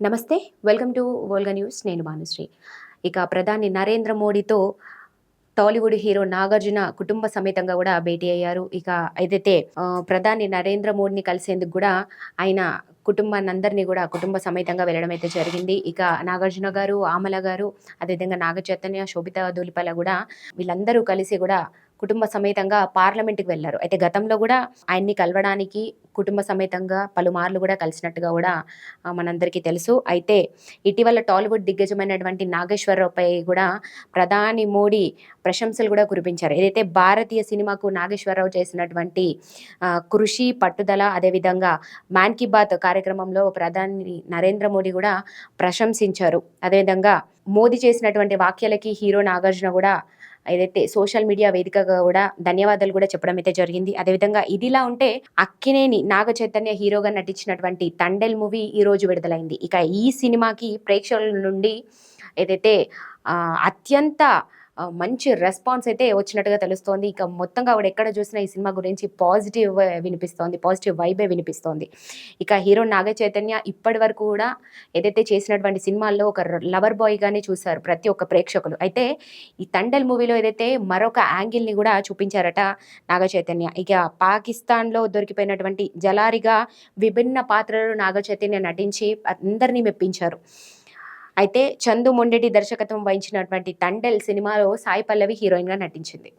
నమస్తే welcome to Volga news. నేను భానుశ్రీ. ఇక ప్రధాని నరేంద్ర మోడీతో టాలీవుడ్ హీరో నాగార్జున కుటుంబ సమేతంగా కూడా భేటీ అయ్యారు. ఇక ఏదైతే ప్రధాని నరేంద్ర మోడీని కలిసేందుకు కూడా ఆయన కుటుంబాన్ని అందరినీ కూడా కుటుంబ సమేతంగా వెళ్ళడం అయితే జరిగింది. ఇక నాగార్జున గారు ఆమల గారు అదేవిధంగా నాగ చైతన్య శోభిత దూలిపల కూడా వీళ్ళందరూ కలిసి కూడా కుటుంబ సమేతంగా పార్లమెంట్కి వెళ్ళారు. అయితే గతంలో కూడా ఆయన్ని కలవడానికి కుటుంబ సమేతంగా పలుమార్లు కూడా కలిసినట్టుగా కూడా మనందరికీ తెలుసు. అయితే ఇటీవల టాలీవుడ్ దిగ్గజమైనటువంటి నాగేశ్వరరావుపై కూడా ప్రధాని మోడీ ప్రశంసలు కూడా కురిపించారు. ఏదైతే భారతీయ సినిమాకు నాగేశ్వరరావు చేసినటువంటి కృషి పట్టుదల అదేవిధంగా మ్యాన్ కీ బాత్ కార్యక్రమంలో ప్రధాని నరేంద్ర మోడీ కూడా ప్రశంసించారు. అదేవిధంగా మోదీ చేసినటువంటి వాక్యాలకి హీరో నాగార్జున కూడా ఏదైతే సోషల్ మీడియా వేదికగా కూడా ధన్యవాదాలు కూడా చెప్పడం అయితే జరిగింది. అదేవిధంగా ఇదిలా ఉంటే అక్కినేని నాగ చైతన్య హీరోగా నటించినటువంటి తండెల్ మూవీ ఈ రోజు విడుదలైంది. ఇక ఈ సినిమాకి ప్రేక్షకుల నుండి ఏదైతే అత్యంత మంచి రెస్పాన్స్ అయితే వచ్చినట్టుగా తెలుస్తోంది. ఇక మొత్తంగా ఆవిడ ఎక్కడ చూసినా ఈ సినిమా గురించి పాజిటివ్ వినిపిస్తోంది. పాజిటివ్ వైబే వినిపిస్తోంది. ఇక హీరో నాగ చైతన్య ఇప్పటి వరకు కూడా ఏదైతే చేసినటువంటి సినిమాల్లో ఒక లవర్ బాయ్గానే చూశారు ప్రతి ఒక్క ప్రేక్షకులు. అయితే ఈ తండల్ మూవీలో ఏదైతే మరొక యాంగిల్ని కూడా చూపించారట నాగ చైతన్య. ఇక పాకిస్తాన్లో దొరికిపోయినటువంటి జలారిగా విభిన్న పాత్రలు నాగ చైతన్య నటించి అందరినీ మెప్పించారు. అయితే చందు మొండెటి దర్శకత్వం వహించినటువంటి తండెల్ సినిమాలో సాయి పల్లవి హీరోయిన్గా నటించింది.